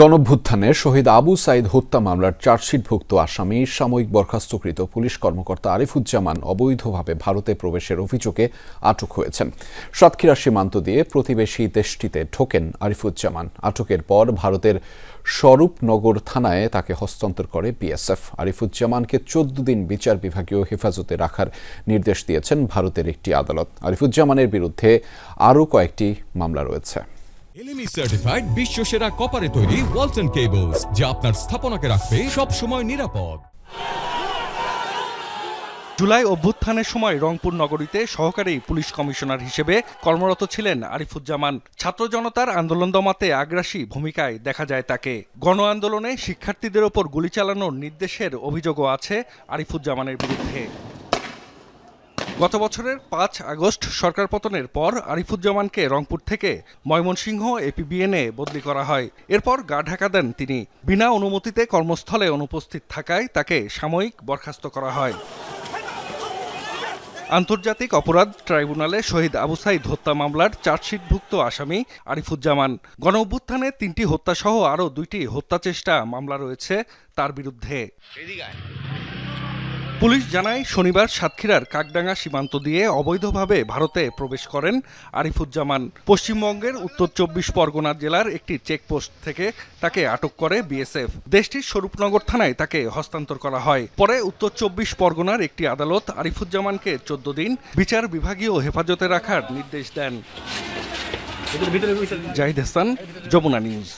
গণভ্যুত্থানে শহীদ আবু সাইদ হত্যা মামলার চার্জশিটভুক্ত আসামি সাময়িক বরখাস্তকৃত পুলিশ কর্মকর্তা আরিফুজ্জামান অবৈধভাবে ভারতে প্রবেশের অভিযোগে আটক হয়েছেন। সাতক্ষীরা সীমান্ত দিয়ে প্রতিবেশী দেশটিতে ঠোকেন আরিফুজ্জামান। আটকের পর ভারতের স্বরূপনগর থানায় তাকে হস্তান্তর করে বিএসএফ। আরিফুজ্জামানকে চোদ্দ দিন বিচার বিভাগীয় হেফাজতে রাখার নির্দেশ দিয়েছেন ভারতের একটি আদালত। আরিফুজ্জামানের বিরুদ্ধে আরও কয়েকটি মামলা রয়েছে। সার্টিফাইড বিশ্ব সেরা কপারে তৈরি ওয়ালটন কেবলস যা আপনার স্থাপনাকে রাখবে সব সময় নিরাপদ। জুলাই অভ্যুত্থানের সময় রংপুর নগরীতে সহকারী পুলিশ কমিশনার হিসেবে কর্মরত ছিলেন আরিফুজ্জামান। ছাত্র জনতার আন্দোলন দমাতে আগ্রাসী ভূমিকায় দেখা যায় তাকে। গণ আন্দোলনে শিক্ষার্থীদের ওপর গুলি চালানোর নির্দেশের অভিযোগও আছে আরিফুজ্জামানের বিরুদ্ধে। গত বছরের পাঁচ আগস্ট সরকার পতনের পর আরিফুজ্জামানকে রংপুর থেকে ময়মনসিংহ, এপিবিএনে বদলি করা হয়। এরপর গা ঢাকা দেন তিনি। বিনা অনুমতিতে কর্মস্থলে অনুপস্থিত থাকায় তাকে সাময়িক বরখাস্ত করা হয়। আন্তর্জাতিক অপরাধ ট্রাইব্যুনালে শহীদ আবু সাইদ হত্যা মামলার চার্জশিটভুক্ত আসামি আরিফুজ্জামান। গণ অভ্যুত্থানে তিনটি হত্যাসহ আরও দুইটি হত্যা চেষ্টা মামলা রয়েছে তার বিরুদ্ধে। পুলিশ জানায় শনিবার সাতক্ষীরার কাকডাঙ্গা সীমান্ত দিয়ে অবৈধভাবে ভারতে প্রবেশ করেন আরিফুজ্জামান। পশ্চিমবঙ্গের উত্তর চব্বিশ পরগনা জেলার একটি চেকপোস্ট থেকে তাকে আটক করে বিএসএফ। দেশটির স্বরূপনগর থানায় তাকে হস্তান্তর করা হয়। পরে উত্তর চব্বিশ পরগনার একটি আদালত আরিফুজ্জামানকে চোদ্দ দিন বিচার বিভাগীয় হেফাজতে রাখার নির্দেশ দেন। জাহিদ হাসান যমুনা নিউজ।